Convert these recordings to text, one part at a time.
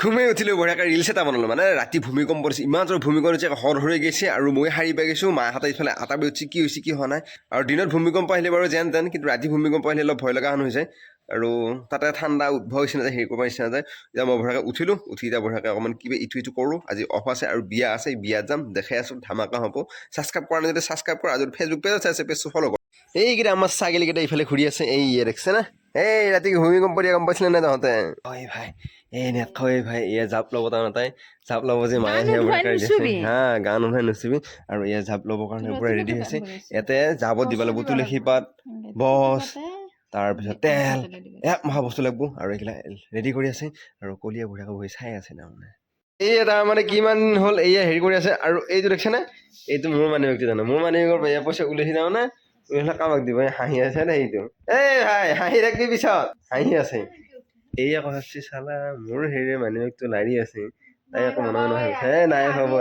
ঘুমাই উঠিলো বঢ়িয়াকৈ ৰিলছ এটা বনালো মানে ৰাতি ভূমিকম্প পৰিছে ইমান জোৰ ভূমিকম্প দিছে হৰ হৈ গৈছে আৰু মই সাৰি পাই গৈছোঁ মাহঁতে ইফালে আটা বি উঠি কি হৈছে কি হোৱা নাই। আৰু দিনত ভূমিকম্প আহিলে বাৰু যেন তেন কিন্তু ৰাতি ভূমিকম্প আহিলে অলপ ভয় লগা হেন হৈছে। আৰু তাতে ঠাণ্ডা উদ্ভৱ হৈছে নাযায় হেৰি কৰিব নিচিনা যায় এতিয়া মই বঢ়িয়াকৈ উঠিলোঁ উঠি এতিয়া বঢ়িয়াকৈ অকণমান কিবা ইটো ইটো কৰোঁ আজি অফ আছে আৰু বিয়া আছে বিয়াত যাম দেখাই আছোঁ ধামাকা হ'ব। ছাবস্ক্ৰাইব কৰা নাই যদি ছাবস্ক্ৰাইব কৰা যদি ফেচবুক পেজ আছে পেজটো ফ'ল' কৰা। এইকেইটা আমাৰ ছাগলীকেইটা ইফালে ঘূৰি আছে এই ইয়ে দেখিছে না এই ৰাতি ভূমিকম্প দিয়া গম পাইছিলে নাই তহঁতে? ঐ ভাই এই নেথৈ ভাই এয়া জাপ ল'ব তাৰমানে তাই জাপ ল'ব যে মায়ে নুচুবি। হা গান উঠাই নুচুবি আৰু এয়া জাপ ল'বৰ কাৰণে পূৰা ৰেডি হৈছে। ইয়াতে জাবত দিব লাগিব তুলসী পাত বছ তাৰপিছত তেল এক মহা বস্তু লাগিব আৰু এইগিলা ৰেডি কৰি আছে আৰু কলিয়া বঢ়িয়াকৈ বহি চাই আছে তাৰমানে এই তাৰমানে কিমান হ'ল এয়া হেৰি কৰি আছে আৰু এইটো দেখিছেনে? এইটো মোৰ মানুহ ব্যক্তি জানো মোৰ মানুহ এয়া পইচা ওলাইছে তাৰমানে ওলাইছে কামক দিব হাঁহি আছে দে এইটো? এই ভাই হাঁহি থাকিবি পিছত হাঁহি আছে। এইয়া কথাছি চালা মোৰ হেৰি মানুহটো লাৰি আছে। তাই আকৌ মনে মনে এই নাই হ'ব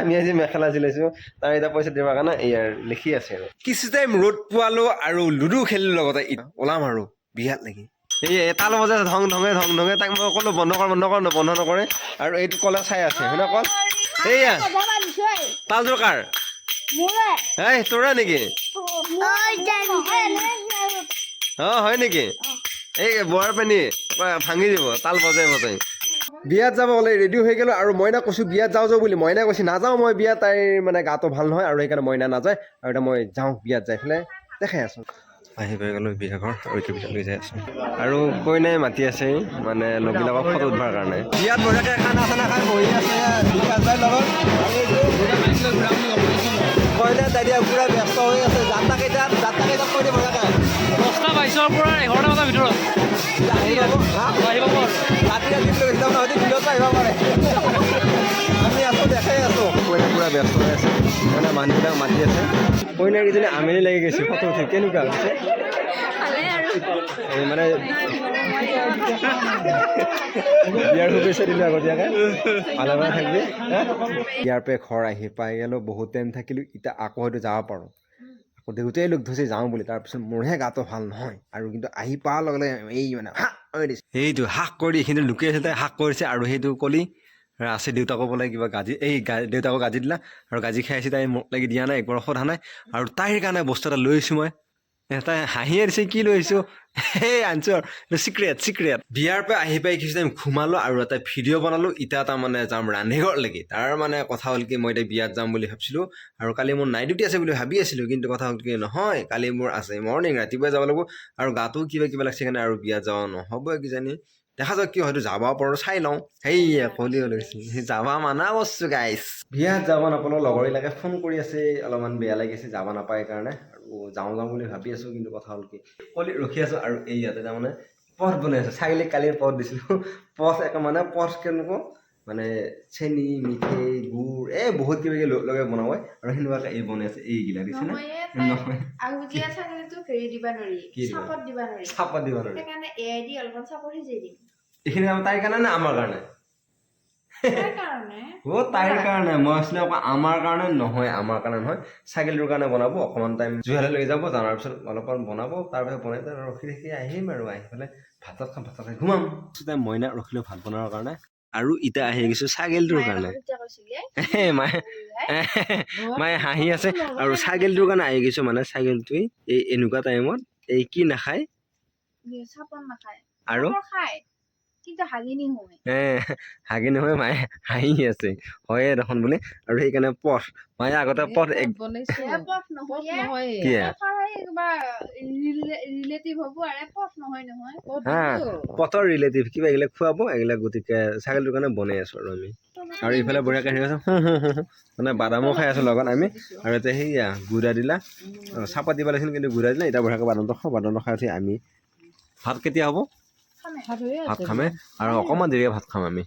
আমি আজি মেখেলা চিলাইছো তাৰ এতিয়া পইচা দিবৰ কাৰণে ইয়াৰ লিখি আছে আৰু। কিছু টাইম ৰ'দ পোৱালো আৰু লুডু খেলিলো লগতে। ওলাম আৰু বিয়াত লাগি। এই এটা ল'ব যে ধং ধঙে ধং ধঙে তাক মই ক'লো বন্ধ কৰ বন্ধ কৰ বন্ধ নকৰে। আৰু এইটো ক'লে চাই আছে হয়নে কল? এইয়া কথা। তালযোৰ কাৰ? এই তোৰা নেকি অঁ হয় নেকি এই বৰ পানী ভাঙি দিব তাল বজাই বজাই বিয়াত যাব ওলাই ৰেডি হৈ গ'লো আৰু মইনা কৈছোঁ বিয়াত যাওঁ যাওঁ বুলি মইনা কৈছে নাযাওঁ মই বিয়াত তাইৰ মানে গাটো ভাল নহয় আৰু সেইকাৰণে মইনা নাযায়। আৰু এতিয়া মই যাওঁ বিয়াত যাই পেলাই দেখাই আছোঁ। আহি পাই গ'লোঁ বিয়া ঘৰ আৰু পিছত লৈ যাই আছোঁ। আৰু কইনাই মাতি আছে মানে লগবিলাকক ফটো উঠবাৰ কাৰণে। বিয়াত বঢ়িয়াকৈ খানা চানা খাই বহি আছে বিকাশ দাইৰ লগত। দাইয়া পূৰা ব্যস্ত হৈ আছে। যাত্ৰা কেইটাত যাত্ৰা কেইটাত কৈ দিব বঢ়িয়াকৈ দহটা বাইছৰ পৰা এঘাৰটা বজাৰ ভিতৰত। আহি পাব হা? আহিব পৰ। ৰাতি ৰাতি দিনত আহিব পাৰে। আমি আছোঁ দেখাই আছোঁ। কইনা পূৰা ব্যস্ত হৈ আছে। মানে মানুহবিলাক মাতি আছে। কইনাকেইজনী আমেলি লাগি গৈছে ফটো উঠি। কেনেকুৱা হৈছে? মানে বিয়াৰ শুভেচ্ছা দিলোঁ আগতীয়াকৈ। ভালে থাকিবি? ইয়াৰ পৰা ঘৰ আহি পাই গ'লোঁ বহুত টাইম থাকিলোঁ এতিয়া আকৌ হয়তো যাব পাৰোঁ। আকৌ দেউতাই লগ ধৰিছে যাওঁ বুলি তাৰপিছত মোৰহে গাটো ভাল নহয় আৰু কিন্তু আহি পোৱাৰ লগে লগে এই মানে সেইটো হাক কৰি এইখিনি লুকি আছে তাই হাক কৰিছে আৰু সেইটো কলি আছে দেউতাকো বোলে কিবা গাজি এই দেউতাকক গাজি দিলা আৰু গাজি খাই আহিছে তাই মোক লাগি দিয়া নাই একবাৰ সোধা নাই আৰু তাইৰ কাৰণে বস্তু এটা লৈ আহিছোঁ মই। এ, হাঁহি আহিছে কি লৈ আহিছোঁ? সেই আনছোঁ আৰু চিক্ৰেট চিক্ৰেট বিয়াৰ পৰা আহি পাই কিছু টাইম ঘুমালোঁ আৰু এটা ভিডিঅ' বনালোঁ এতিয়া তাৰমানে যাম ৰান্ধেঘৰলৈকে তাৰ মানে কথা হ'ল কি মই এতিয়া বিয়াত যাম বুলি ভাবিছিলোঁ আৰু কালি মোৰ নাইট ডিউটি আছে বুলি ভাবি আছিলোঁ কিন্তু কথা হ'ল কি নহয় কালি মোৰ আছে মৰ্ণিং ৰাতিপুৱাই যাব লাগিব আৰু গাটো কিবা কিবা লাগিছে কাৰণে আৰু বিয়াত যাওঁ নহ'ব কিজানি। দেখা যাওক কি হয়তো যাব পাৰোঁ চাই লওঁ। সেইয়া কলি যাব মানা বস্তু গাইছ বিয়াত যাব নাপালোঁ লগৰবিলাকে ফোন কৰি আছে অলপমান বেয়া লাগিছে যাব নাপায় কাৰণে। আৰু যাওঁ যাওঁ বুলি ভাবি আছোঁ কিন্তু কথা হ'ল কি কলি ৰখি আছোঁ আৰু এই ইয়াতে তাৰমানে পথ বনাই আছোঁ। ছাগলীক কালি পথ দিছিলোঁ। পথ একে মানে পথ কেনেকুৱা? মানে চেনি মিঠৈ গুড় এই বহুত কিবা কিবি ল- লগাই বনাব আৰু সেনেকুৱাকৈ এই বনাই আছে এইগিলা দিছে নে? চাপত দিবা নোৱাৰি। এইখিনি তাইৰ কাৰণে নে আমাৰ কাৰণে? অ' তাইৰ কাৰণে। মই আছিলে আকৌ আমাৰ কাৰণে নহয় আমাৰ কাৰণে নহয়। ছাগলীটোৰ কাৰণে বনাব অকণমান টাইম জুহালে লৈ যাব জনাৰ পিছত অলপমান বনাব তাৰপিছত বনাই ৰখি ৰখি আহিম আৰু আহি পেলাই ভাত চাত খাম ভাত চাত খাই ঘুমাম। মইনা ৰখিলোঁ ভাত বনোৱাৰ কাৰণে। আৰু ইতা আহি গৈছো ছাগলীটোৰ কাৰণে। মায়ে মায়ে হাঁহি আছে আৰু ছাগলীটোৰ কাৰণে আহি গৈছো মানে ছাগলীটোৱে এই এনেকুৱা টাইমত এই কি নাখায়? আৰু? কিন্তু হাগিনি হয় এ হাগি নহয় মায়ে হাঁহি আছে হয়ে দেখোন বুলি আৰু সেইকাৰণে পথ মায়ে আগতে পথ এক পথ নহয় নহয়। কি এ? ৰিলেটিভ হ'ব আৰু পথ নহয় নহয়। হা পথৰ ৰিলেটিভ কিবা এইগিলা খুৱাব এইগিলা গতিকে ছাগলীটোৰ কাৰণে বনাই আছোঁ আৰু আমি। আৰু ইফালে বঢ়িয়াকৈ হেৰি আছোঁ মানে বাদামো খাই আছোঁ লগত আমি আৰু এতিয়া সেয়া গুড়া দিলা। চাহপাত দিব লাগিছিল কিন্তু গুড়া দিলা এতিয়া বঢ়িয়াকৈ বাদামটো খাওঁ বাদামটো খাই উঠি আমি ভাত কেতিয়া হ'ব? ভাত খামে আৰু অকণমান দেৰিকৈ ভাত খাম আমি